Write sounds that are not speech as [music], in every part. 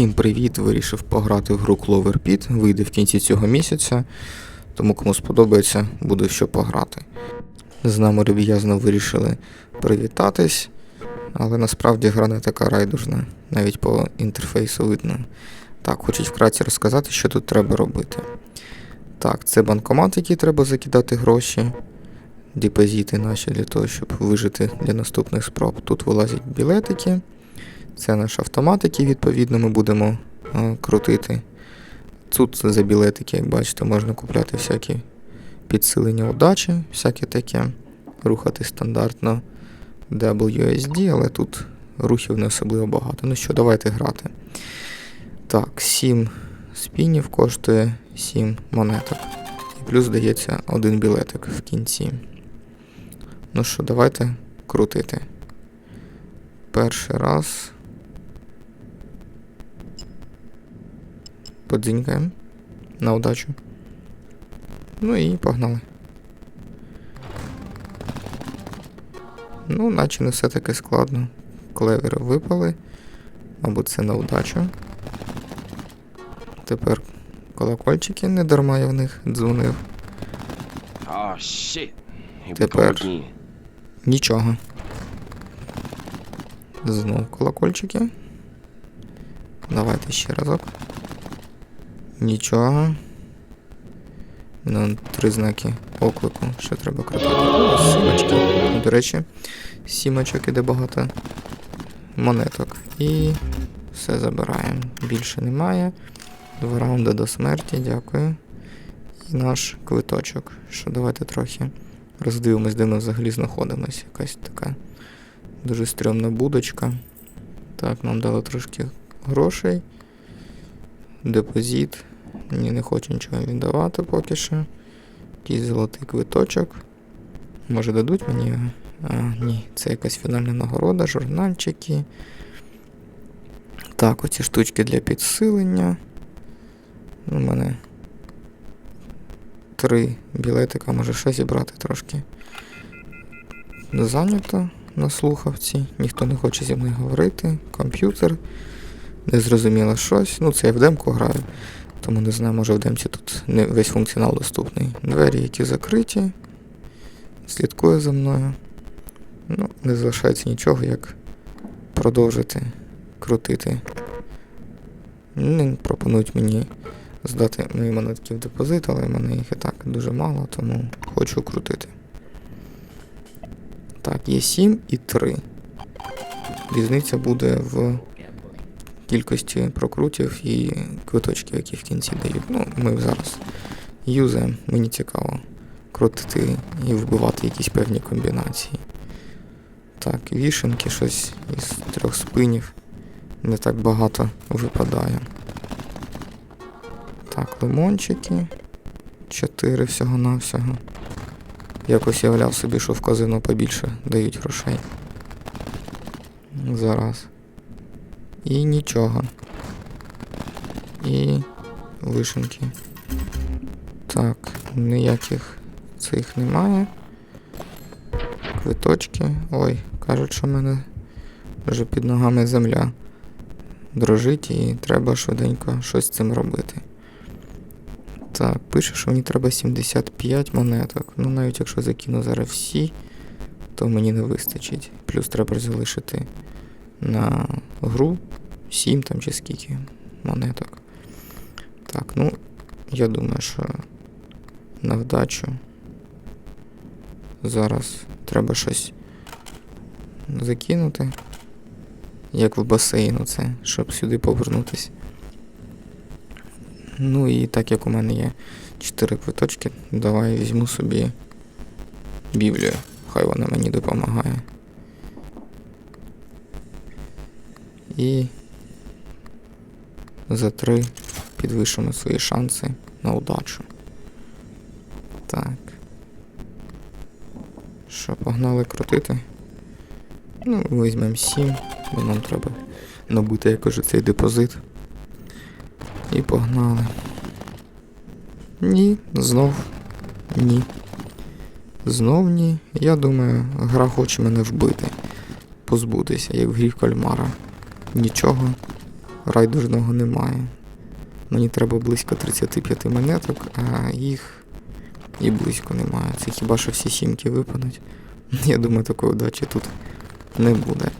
Всім привіт! Вирішив пограти в гру Clover Pit. Вийде в кінці цього місяця. Тому кому сподобається, буде що пограти. З нами люб'язно вирішили привітатись, але насправді гра не така райдужна, навіть по інтерфейсу видно. Так, хочуть вкратце розказати, що тут треба робити. Так, це банкомат, який треба закидати гроші, депозити наші для того, щоб вижити для наступних спроб. Тут вилазять білетики. Це наш автомат, який відповідно ми будемо е, крутити. Тут за білетики, як бачите, можна купляти всякі підсилення удачі, всяке таке. Рухати стандартно WSD, але тут рухів не особливо багато. Ну що, давайте грати. Так, 7 спінів коштує 7 монеток. І плюс дається один білетик в кінці. Ну що, давайте крутити. Перший раз. Подзінькаємо на удачу. Ну і погнали. Ну, наче не все таки складно. Клевери випали. Мабуть, це на удачу. Тепер колокольчики, не дарма я в них дзвонив. Oh Тепер. Нічого. Знов колокольчики. Давайте ще разок. Нічого. Ну, три знаки оклику. Ще треба крутити. Сімочки. До речі, сімочок іде багато монеток. І все забираємо. Більше немає. Два раунди до смерті, дякую. І наш квиточок. Що давайте трохи роздивимось, де ми взагалі знаходимося. Якась така дуже стрьомна будочка. Так, нам дали трошки грошей. Депозит. Ні, не хочу нічого віддавати поки що. Якийсь золотий квиточок. Може дадуть мені його? А, ні, це якась фінальна нагорода, журнальчики. Так, оці штучки для підсилення. У мене три білетика, може ще зібрати трошки. Зайнято на слухавці, ніхто не хоче зі мною говорити. Комп'ютер. Незрозуміло щось. Ну, це я в демку граю, тому не знаю, може в демці тут не весь функціонал доступний. Двері, які закриті. Слідкує за мною. Ну, не залишається нічого, як продовжити крутити. Не пропонують мені здати мої монетки в депозит, але в мене їх і так дуже мало, тому хочу крутити. Так, є 7 і 3. Різниця буде в кількості прокрутів і квиточків, які в кінці дають. Ну, ми зараз юзаємо, мені цікаво крутити і вбивати якісь певні комбінації. Так, вішенки, щось із трьох спинів. Не так багато випадає. Так, лимончики. Чотири всього-навсього. Якось я уявляв собі, що в казино побільше дають грошей. Зараз. І нічого. І вишенки. Так, ніяких цих немає. Квиточки. Ой, кажуть, що в мене вже під ногами земля дрожить і треба швиденько щось з цим робити. Так, пише, що мені треба 75 монеток. Ну, навіть якщо закину зараз всі, то мені не вистачить. Плюс треба залишити на гру 7 там чи скільки монеток. Так, ну, я думаю, що на вдачу зараз треба щось закинути. Як в басейну це, щоб сюди повернутися. Ну і так як у мене є 4 квиточки, давай візьму собі Біблію. Хай вона мені допомагає. І за 3 підвищимо свої шанси на удачу. Так. Що, погнали крутити? Ну, візьмемо 7, бо нам треба набути якось цей депозит. І погнали. Ні, знов ні. Знов ні. Я думаю, гра хоче мене вбити. Позбутися, як в грі кальмара. Нічого райдужного немає. Мені треба близько 35 монеток, а їх і близько немає. Це хіба що всі сімки випадуть. [laughs] Я думаю, такої удачі тут не буде.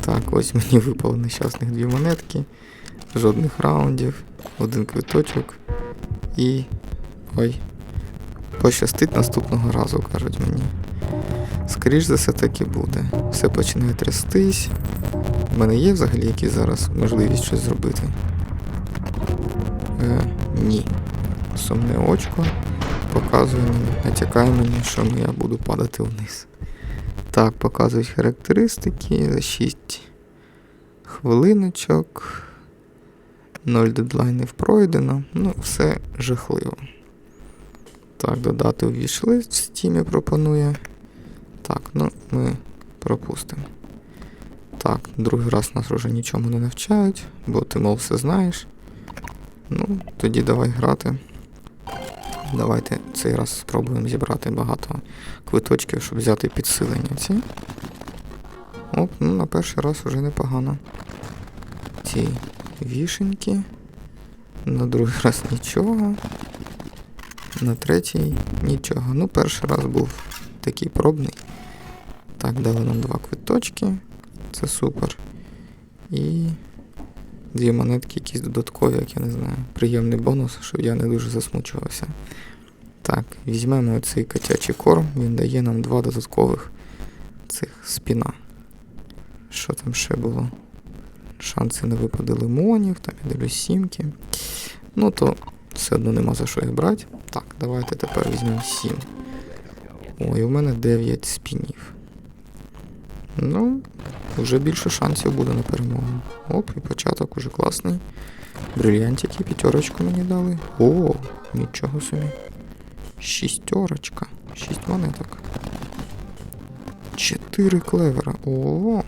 Так, ось мені випало нещасних дві монетки, жодних раундів, один квиточок і. Ой. Пощастить наступного разу, кажуть мені. Скоріш за все так і буде. Все починає трястись. У мене є взагалі якісь зараз можливість щось зробити? Е, ні. Сумне очко показує мені, натякає мені, що я буду падати вниз. Так, показують характеристики за 6 хвилиночок. 0 дедлайнів пройдено. Ну, все жахливо. Так, додати у вішлист в стімі пропонує. Так, ну ми пропустимо. Так, другий раз нас вже нічому не навчають, бо ти, мов, все знаєш. Ну, тоді давай грати. Давайте цей раз спробуємо зібрати багато квиточків, щоб взяти підсилення ці. Оп, ну на перший раз вже непогано. Ці вішеньки. На другий раз нічого. На третій нічого. Ну, перший раз був такий пробний. Так, дали нам два квиточки. Це супер. І дві монетки якісь додаткові, як я не знаю. Приємний бонус, щоб я не дуже засмучувався. Так, візьмемо цей котячий корм, він дає нам два додаткових цих спіна. Що там ще було? Шанси на випади лимонів, там я дивлюсь сімки. Ну то все одно нема за що їх брати. Так, давайте тепер візьмемо 7. Ой, у мене 9 спінів. Ну, вже більше шансів буде на перемогу. Оп, і початок уже класний. Брильянтики, п'ятерочку мені дали. О, нічого собі. Шістерочка. Шість монеток. Чотири клевера. О.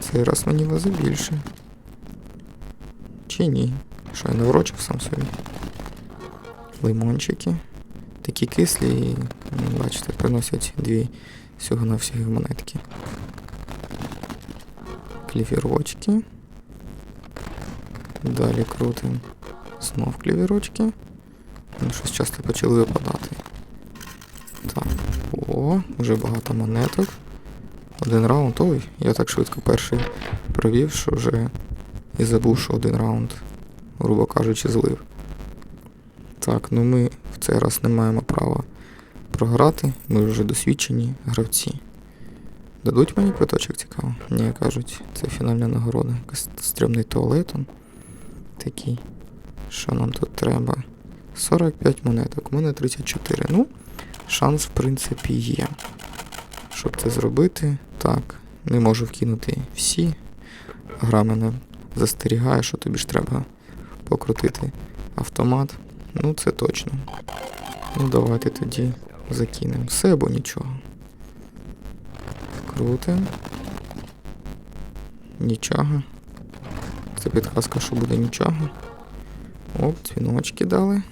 Цей раз мені везе більше. Чи ні? Що я не врочив сам собі. Лимончики. Такі кислі і, бачите, приносять дві всього на всіх монетки. Клівірочки. Далі крутим. Знов клівірочки. Ну, щось часто почали випадати. Так. О, вже багато монеток. Один раунд. Ой, я так швидко перший провів, що вже і забув, що один раунд, грубо кажучи, злив. Так, ну ми в цей раз не маємо права програти. Ми вже досвідчені гравці. Дадуть мені квиточок цікаво? Ні, кажуть, це фінальна нагорода. Якийсь стрімний туалет. он Такий. Що нам тут треба? 45 монеток, у мене 34. Ну, шанс, в принципі, є. Щоб це зробити, так, не можу вкинути всі. Гра мене застерігає, що тобі ж треба покрутити автомат. Ну, це точно. Ну, давайте тоді закинемо. Все або нічого. Крутим. Нічого. Це підказка, що буде нічого. Оп, дзвіночки дали.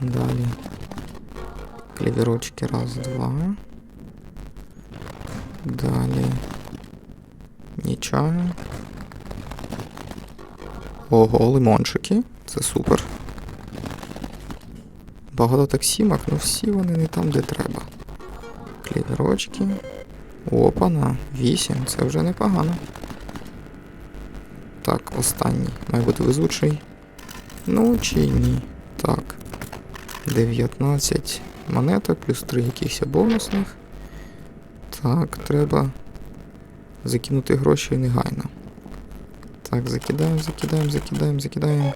Далі. Клівірочки раз, два. Далі. Нічого. Ого, лимончики. Це супер. Багато так сімок, ну всі вони не там, де треба. Клівірочки. Опана, 8, це вже непогано. Так, останній. Має бути везучий. Ну чи ні. Так. 19 монеток, плюс 3 якихось бонусних. Так, треба закинути гроші негайно. Так, закидаємо, закидаємо, закидаємо, закидаємо.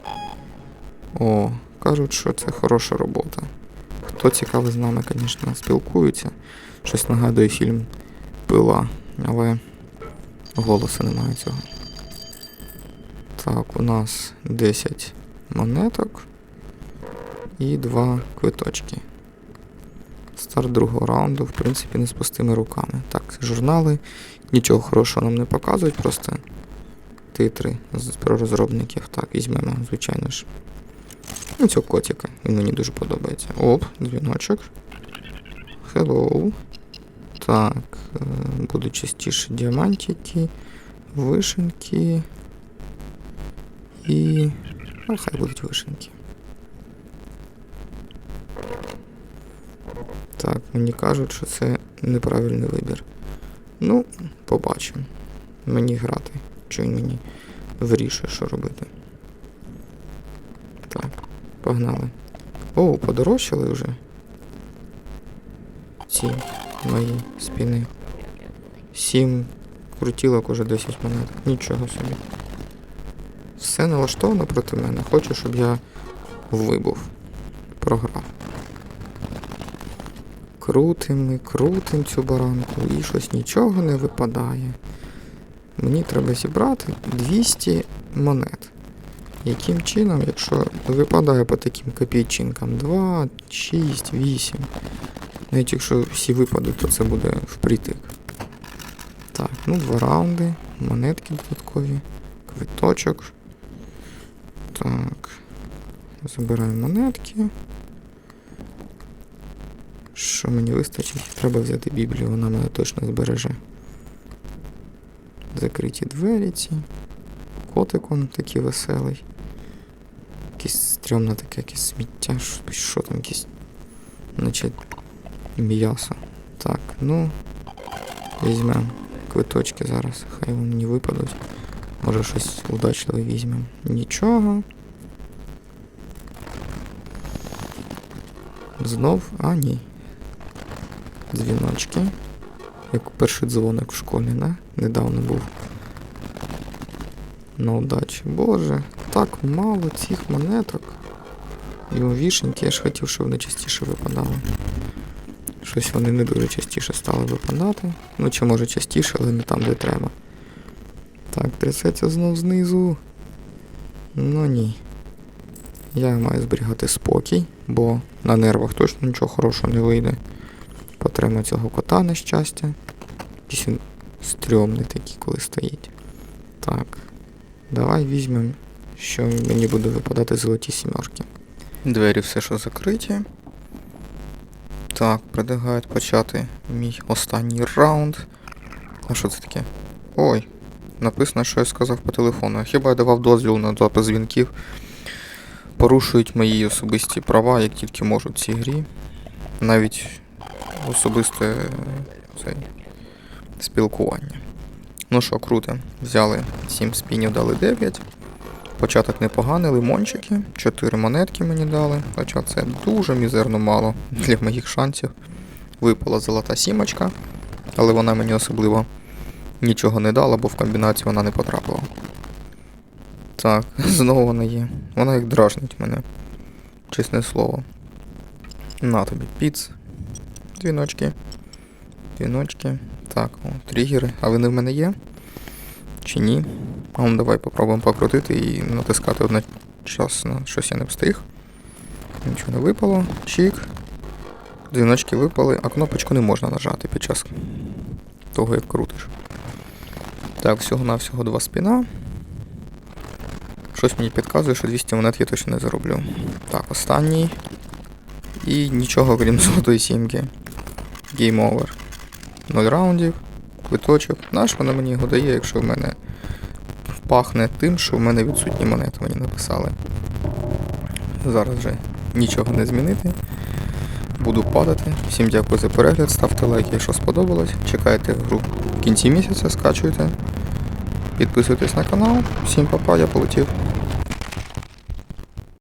О, кажуть, що це хороша робота. Хто цікавий з нами, звісно, спілкується. Щось нагадує фільм Пила, але голосу немає цього. Так, у нас 10 монеток і 2 квиточки. Старт другого раунду, в принципі, не з пустими руками. Так, журнали нічого хорошого нам не показують, просто титри про розробників. Так, візьмемо, звичайно ж. Ну, цього котика. Він мені дуже подобається. Оп, дзвіночок. Hello. Так, е, будуть частіше діамантики. вишеньки. І. Ну, хай будуть вишеньки. Так, мені кажуть, що це неправильний вибір. Ну, побачимо. Мені грати. Чи він мені вирішує, що робити. Погнали. О, подорожчали вже. Ці мої спіни. Сім крутілок уже 10 монет. Нічого собі. Все налаштовано проти мене. Хочу, щоб я вибув. Програв. Крутим ми, крутим цю баранку і щось нічого не випадає. Мені треба зібрати 200 монет. Яким чином, якщо випадає по таким копійчинкам 2, 6, 8. Навіть якщо всі випадуть, то це буде впритик. Так, ну два раунди, монетки додаткові, квиточок. Так. Забираємо монетки. Що мені вистачить? Треба взяти Біблію, вона мене точно збереже. Закриті двері ці. Котик он такий веселий. Якесь стрьомне таке, якесь сміття. Що, що там якесь. Значить. М'ясо. Так, ну. Візьмемо квиточки зараз. Хай вони мені випадуть. Може щось удачливе візьмемо. Нічого. Знов. А, ні. Дзвіночки. Як перший дзвоник в школі, не? Недавно був. На удачі. Боже, Так мало цих монеток. І у вішеньки я ж хотів, щоб вони частіше випадали. Щось вони не дуже частіше стали випадати. Ну, чи може частіше, але не там, де треба. Так, трясеться знов знизу. Ну ні. Я маю зберігати спокій, бо на нервах точно нічого хорошого не вийде. Потрема цього кота на щастя. Якийсь стрьомний такий, коли стоїть. Так. Давай візьмемо, що мені буде випадати золоті сімерки. Двері все що закриті. Так, предлагають почати мій останній раунд. А що це таке? Ой, написано, що я сказав по телефону. Хіба я давав дозвіл на запис дзвінків? Порушують мої особисті права, як тільки можуть в цій грі. Навіть особисте е, цей, спілкування. Ну що, круто. Взяли 7 спінів, дали 9. Початок непоганий, лимончики. 4 монетки мені дали. Хоча це дуже мізерно мало для моїх шансів. Випала золота сімочка, але вона мені особливо нічого не дала, бо в комбінацію вона не потрапила. Так, [laughs] знову вона є. Вона як дражнить мене. Чесне слово. На тобі піц. Двіночки. Двіночки. Так, о, тригери. А вони в мене є? Чи ні? Ну давай попробуємо покрутити і натискати одночасно. Щось я не встиг. Нічого не випало. Чік. Дзвіночки випали, а кнопочку не можна нажати під час того, як крутиш. Так, всього-навсього два спіна. Щось мені підказує, що 200 монет я точно не зароблю. Так, останній. І нічого крім [laughs] золотої сімки. Game over. 0 раундів, квиточок. Наш вона мені його дає, якщо в мене пахне тим, що в мене відсутні монети мені написали. Зараз вже нічого не змінити. Буду падати. Всім дякую за перегляд, ставте лайк, якщо сподобалось. Чекайте гру в кінці місяця, скачуйте. Підписуйтесь на канал. Всім па-па, я полетів.